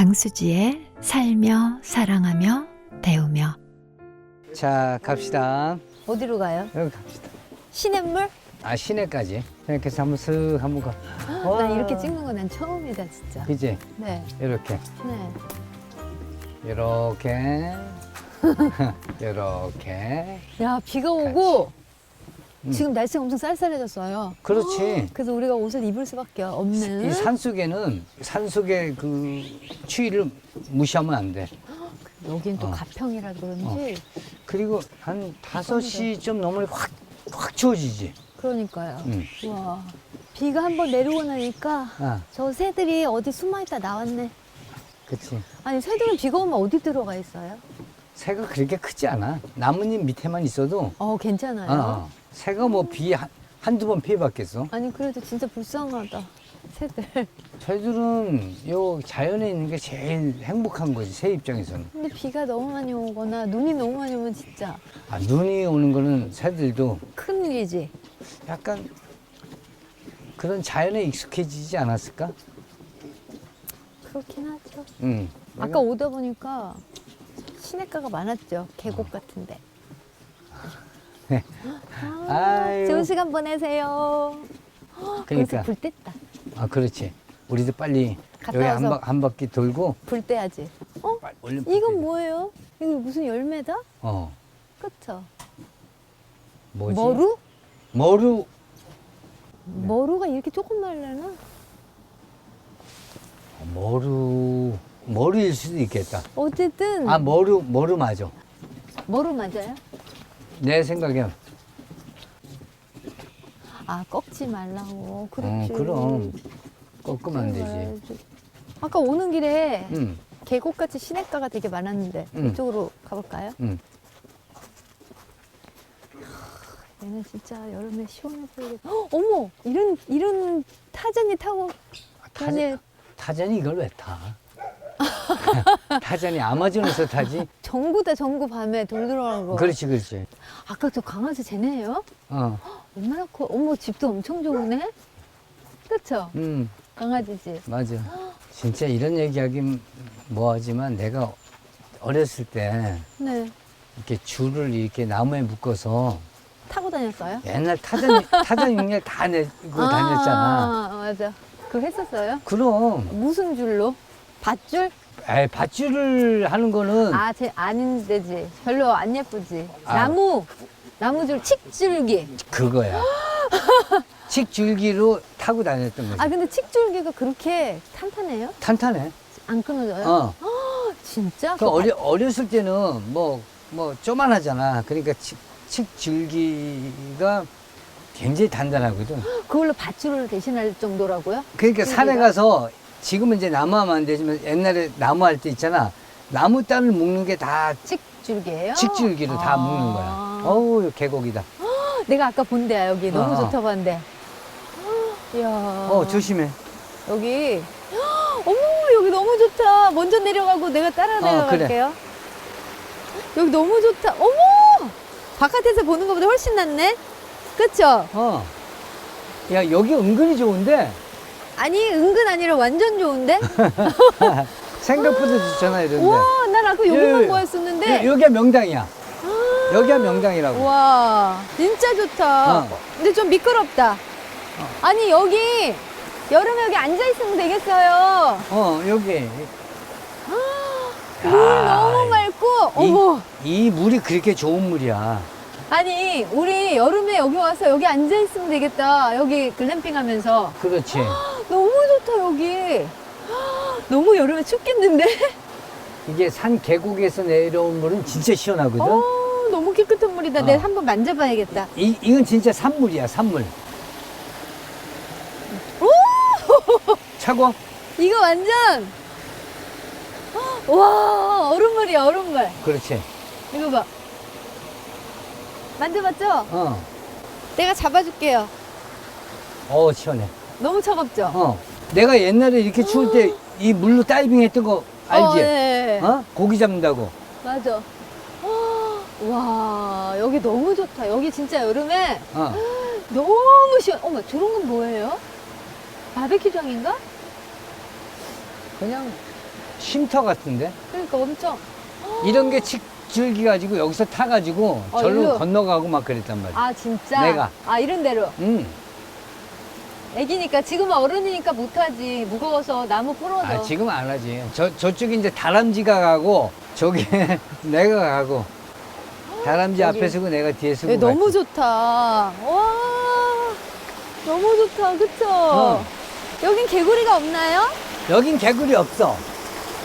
강수지의 살며 사랑하며 배우며 자 갑시다. 어디로 가요? 여기 갑시다. 시냇물? 아 시내까지. 이렇게 해서 한번 슥 한번 가. 난 이렇게 찍는 거 난 처음이다 진짜. 이제 네, 이렇게 네. 이렇게 이렇게. 야 비가 오고 음. 지금 날씨가 엄청 쌀쌀해졌어요. 그렇지. 그래서 우리가 옷을 입을 수밖에 없는. 이 산속에는 산속의 그 추위를 무시하면 안 돼. 여긴 또 어. 가평이라 그런지 그리고 한 5시 좀 넘으면 확, 확 추워지지. 그러니까요. 응. 와 비가 한번 내리고 나니까 아, 저 새들이 어디 숨어 있다 나왔네. 그치. 아니 새들은 비가 오면 어디 들어가 있어요? 새가 그렇게 크지 않아. 나뭇잎 밑에만 있어도, 어 괜찮아요. 어, 새가 뭐 비 한두 번 피해봤겠어. 아니 그래도 진짜 불쌍하다. 새들. 새들은 요 자연에 있는 게 제일 행복한 거지, 새 입장에서는. 근데 비가 너무 많이 오거나 눈이 너무 많이 오면 진짜 아, 눈이 오는 거는 새들도 큰일이지. 약간 그런 자연에 익숙해지지 않았을까? 그렇긴 하죠. 응. 아까 오다 보니까 시냇가가 많았죠. 계곡 같은데. 아. 좋은 시간 보내세요. 그러니까. 불 뗐다. 아, 그렇지. 우리도 빨리 갔다 여기 한, 와서. 바, 한 바퀴 돌고 불 떼야지. 어? 빨리 얼른 이건 뭐예요? 이거 무슨 열매다? 어, 그쵸? 뭐지? 머루? 머루. 머루가 이렇게 조금 말려나? 어, 머루. 머루일 수도 있겠다. 어쨌든 아, 머루, 머루 맞아. 머루 맞아요? 내 생각엔. 아 꺾지 말라고. 어, 그렇지. 그럼. 꺾으면 안 되지. 아까 오는 길에 응, 계곡같이 시냇가가 되게 많았는데 음. 이쪽으로 가볼까요? 응. 얘는 진짜 여름에 시원해. 헉, 어머, 이런 이런 타전이 타고 타전, 그냥 타전이 이걸 왜 타? 타전이 아마존에서 타지? 전구 다 전구 밤에 돌 들어가는 거. 그렇지, 그렇지. 아까 저 강아지 쟤네예요? 어, 얼마나 커? 어머 집도 엄청 좋으네. 그쵸? 음, 강아지지. 맞아. 진짜 이런 얘기하긴 뭐하지만 내가 어렸을 때 네. 이렇게 줄을 이렇게 나무에 묶어서 타고 다녔어요? 옛날 타전, 타전 육렬 다 내고 다녔잖아. 아, 맞아. 그거 했었어요? 그럼, 무슨 줄로? 밧줄? 에이, 밧줄을 하는 거는 아, 쟤 아닌데지. 별로 안 예쁘지. 아. 나무, 나무줄, 칡줄기. 그거야. 칡줄기로 타고 다녔던 거지. 아, 근데 칡줄기가 그렇게 탄탄해요? 탄탄해. 안 끊어져요? 어. 진짜? 그 어려, 어렸을 때는 뭐, 뭐, 쪼만하잖아. 그러니까 칡, 칡줄기가 굉장히 단단하거든. 그걸로 밧줄을 대신할 정도라고요? 그러니까 산에? 가서 지금은 이제 나무하면 안 되지만 옛날에 나무 할 때 있잖아. 나무 단을 묶는 게 다 칡줄기예요? 칡줄기로 다 아. 묶는 거야. 어우, 계곡이다. 내가 아까 본 데야, 여기. 너무 어, 어. 좋다고 한데. 이야. 어, 조심해. 여기. 어머, 여기 너무 좋다. 먼저 내려가고 내가 따라 어, 내려갈게요. 여기 너무 좋다. 어머! 바깥에서 보는 것보다 훨씬 낫네? 그쵸? 어. 야, 여기 은근히 좋은데 아니, 은근 아니라 완전 좋은데? 생각보다 좋잖아, 이런데. 우와, 난 아까 여기만 예, 보였었는데. 여, 여기가 명당이야. 여기가 명당이라고. 와, 진짜 좋다. 어. 근데 좀 미끄럽다. 아니, 여기, 여름에 여기 앉아있으면 되겠어요. 어, 여기. 물 너무 맑고, 어머. 이, 이 물이 그렇게 좋은 물이야. 아니, 우리 여름에 여기 와서 여기 앉아있으면 되겠다. 여기 글램핑 하면서. 그렇지. 너무 좋다, 여기. 너무 여름에 춥겠는데? 이게 산 계곡에서 내려온 물은 진짜 시원하거든. 어, 너무 깨끗한 물이다. 어. 내가 한번 만져봐야겠다. 이, 이건 진짜 산물이야, 산물. 차고? 이거 완전. 와, 얼음물이야, 얼음물. 그렇지. 이거 봐. 만져봤죠? 어. 내가 잡아줄게요. 어, 시원해. 너무 차갑죠? 어. 내가 옛날에 이렇게 추울 때 이 물로 다이빙 했던 거 알지? 어, 네. 어? 고기 잡는다고. 맞아. 와, 여기 너무 좋다. 여기 진짜 여름에 어. 너무 시원. 어머, 저런 건 뭐예요? 바베큐장인가? 그냥 쉼터 같은데? 그러니까 엄청. 이런 게 칡줄기 가지고 여기서 타가지고 어, 절로 일로. 건너가고 막 그랬단 말이야. 아 진짜. 내가. 아 이런 대로. 응. 애기니까 지금 어른이니까 못하지. 무거워서 나무 부러져. 아, 지금 안 하지. 저, 저쪽에 이제 다람쥐가 가고, 저기 내가 가고. 다람쥐. 앞에 서고 내가 뒤에 서고. 예, 너무. 좋다. 와, 너무 좋다. 그쵸? 어. 여긴 개구리가 없나요? 여긴 개구리 없어.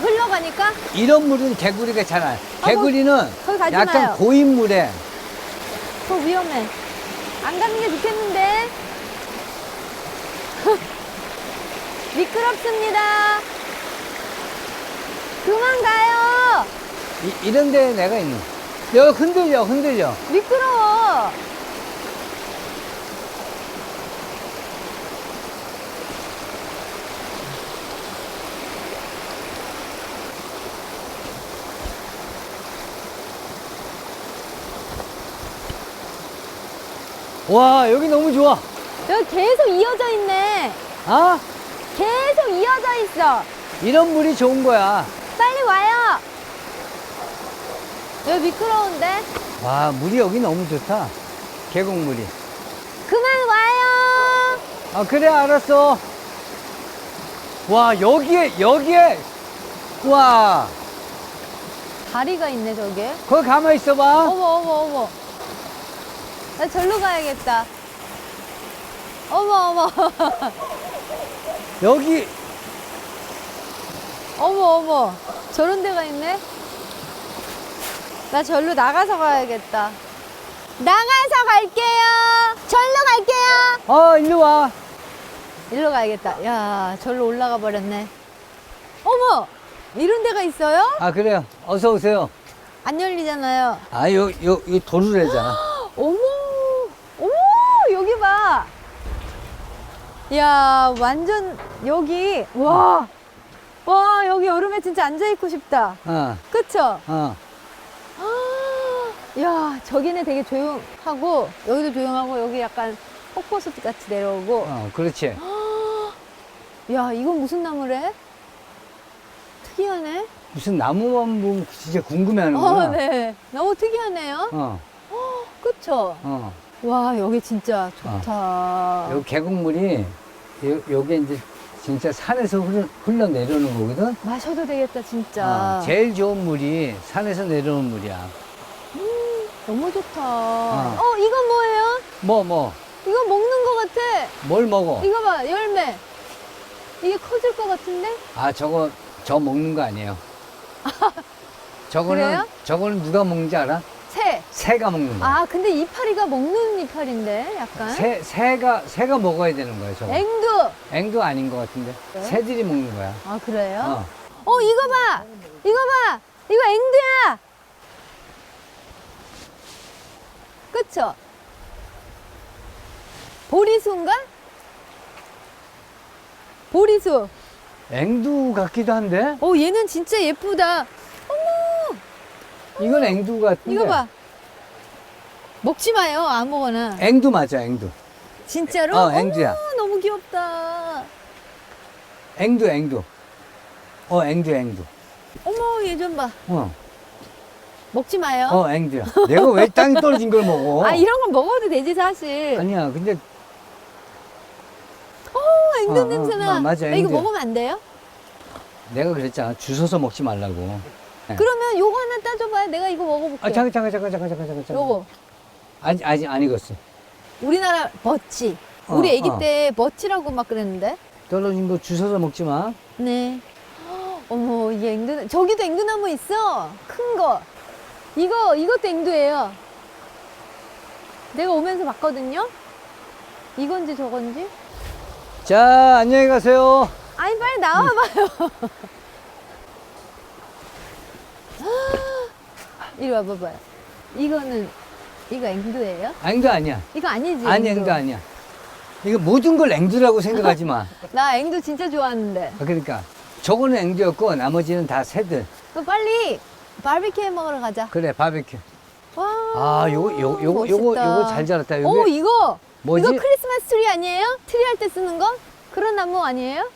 흘러가니까? 이런 물은 개구리가 잘 안. 개구리는 거기 가지 약간 마요. 고인 물에 더 위험해. 안 가는 게 좋겠는데? 미끄럽습니다. 그만 가요. 이, 이런 데에 내가 있는. 여기 흔들려, 흔들려. 미끄러워. 와, 여기 너무 좋아. 여기 계속 이어져 있네. 아? 계속 이어져 있어. 이런 물이 좋은 거야. 빨리 와요. 여기 미끄러운데? 와, 물이 여기 너무 좋다. 계곡물이. 그만 와요. 아, 그래, 알았어. 와, 여기에, 여기에. 와, 다리가 있네, 저게. 거기 가만히 있어봐. 어머, 어머, 어머. 나 절로 가야겠다. 어머, 어머. 여기, 어머, 어머. 저런 데가 있네? 나 절로 나가서 가야겠다. 나가서 갈게요. 절로 갈게요. 어, 일로 와. 일로 가야겠다. 야, 절로 올라가 버렸네. 어머! 이런 데가 있어요? 아, 그래요. 어서 오세요. 안 열리잖아요. 아, 요, 요, 요 도르래잖아. 어머! 어머! 여기 봐! 야, 완전 여기, 와! 와, 여기 여름에 진짜 앉아 있고 싶다. 어, 그쵸? 어. 아, 야, 저기는 되게 조용하고, 여기도 조용하고, 여기 약간 폭포숲 같이 내려오고. 어, 그렇지. 야, 이건 무슨 나무래? 특이하네. 무슨 나무만 보면 진짜 궁금해하는구나. 어, 네. 너무 특이하네요. 어, 그쵸? 어. 와, 여기 진짜 좋다. 요 계곡물이 요, 요게 이제 진짜 산에서 흘러, 흘러 내려오는 거거든. 마셔도 되겠다, 진짜. 어, 제일 좋은 물이 산에서 내려오는 물이야. 너무 좋다. 어. 어, 이건 뭐예요? 뭐, 뭐, 이거 먹는 거 같아. 뭘 먹어? 이거 봐, 열매. 이게 커질 것 같은데? 아, 저거, 저 먹는 거 아니에요. 저거는, 그래요? 저거는 누가 먹는지 알아? 새. 새가 먹는 거야. 아, 근데 이파리가 먹는 이파리인데, 약간. 새, 새가, 새가 먹어야 되는 거야, 저거. 앵두. 앵도 아닌 것 같은데. 네? 새들이 먹는 거야. 아, 그래요? 어. 어, 이거 봐! 이거 봐! 이거 앵두야! 그쵸? 보리수인가? 보리수. 앵두 같기도 한데? 어, 얘는 진짜 예쁘다. 이건 앵두 같은데. 이거 봐. 먹지 마요, 아무거나. 앵두 맞아, 앵두. 진짜로? 어, 앵두야. 어머, 너무 귀엽다. 앵두, 앵두. 어, 앵두, 앵두. 어머, 얘 좀 봐. 어, 먹지 마요. 어, 앵두야. 내가 왜 땅에 떨어진 걸 먹어? 아, 이런 건 먹어도 되지, 사실. 아니야, 근데 어, 앵두 어, 어, 냄새나. 어, 맞아, 아, 이거. 먹으면 안 돼요? 내가 그랬잖아. 주워서 먹지 말라고. 네. 그러면 요거 하나 따줘봐요. 내가 이거 먹어볼게. 아, 잠깐, 잠깐, 잠깐, 잠깐, 잠깐, 잠깐. 잠깐. 요거. 아직, 아직 안 익었어. 우리나라 버치. 어, 우리 아기 어. 때 버치라고 막 그랬는데. 떨어진 거 주워서 먹지 마. 네. 어머, 이 앵두, 저기도 앵두나무 있어. 큰 거. 이거, 이것도 앵두예요. 내가 오면서 봤거든요. 이건지 저건지. 자, 안녕히 가세요. 아니, 빨리 나와봐요. 이리 와봐봐요. 이거는, 이거 앵두예요? 앵두 아니야. 이거 아니지? 아니, 앵두 아니야. 이거 모든 걸 앵두라고 생각하지 마. 나 앵두 진짜 좋아하는데. 아, 그러니까 저거는 앵두였고 나머지는 다 새들. 그럼 빨리 바비큐 해 먹으러 가자. 그래, 바베큐. 와. 아, 요거, 요거, 요거, 요거, 멋있다. 요거 잘 자랐다. 오, 요게 이거. 뭐지? 이거 크리스마스 트리 아니에요? 트리 할 때 쓰는 거? 그런 나무 아니에요?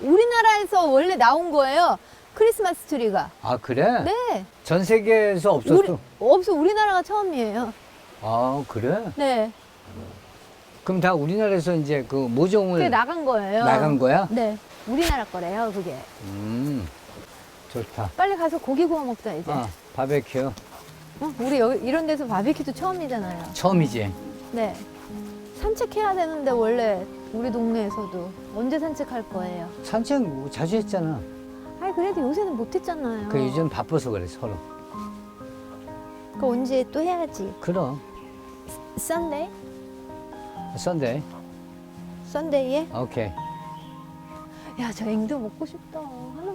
우리나라에서 원래 나온 거예요. 크리스마스 트리가. 아 그래? 네. 전 세계에서 없었어. 우리, 없어. 우리나라가 처음이에요. 아 그래? 네. 그럼 다 우리나라에서 이제 그 모종을 그게 나간 거예요. 나간 거야? 네. 우리나라 거래요, 그게. 음 좋다. 빨리 가서 고기 구워 먹자, 이제. 아 바베큐 어? 우리 여기 이런 데서 바비큐도 처음이잖아요. 처음이지. 네. 산책해야 되는데 원래 우리 동네에서도 언제 산책할 거예요? 산책 뭐 자주 했잖아. 아니 그래도 요새는 못 했잖아요. 그 요즘 바빠서 그래 서로. 그 언제 또 해야지. 그럼 썬데이? 썬데이. 썬데이에? 오케이. 야, 저 앵두 먹고 싶다.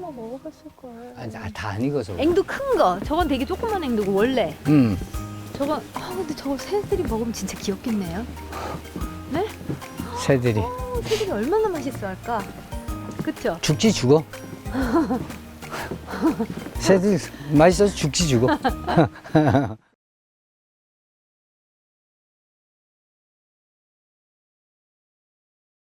하나만 먹어봤을 걸. 아, 다안 익어서. 그래. 앵두 큰 거. 저건 되게 조그만 앵두고 원래. 음. 저건 아 근데 저거 새들이 먹으면 진짜 귀엽겠네요. 네? 새들이 어, 새들이 얼마나 맛있어할까? 그쵸? 죽지 죽어. 새들 맛있어서 죽지 죽어.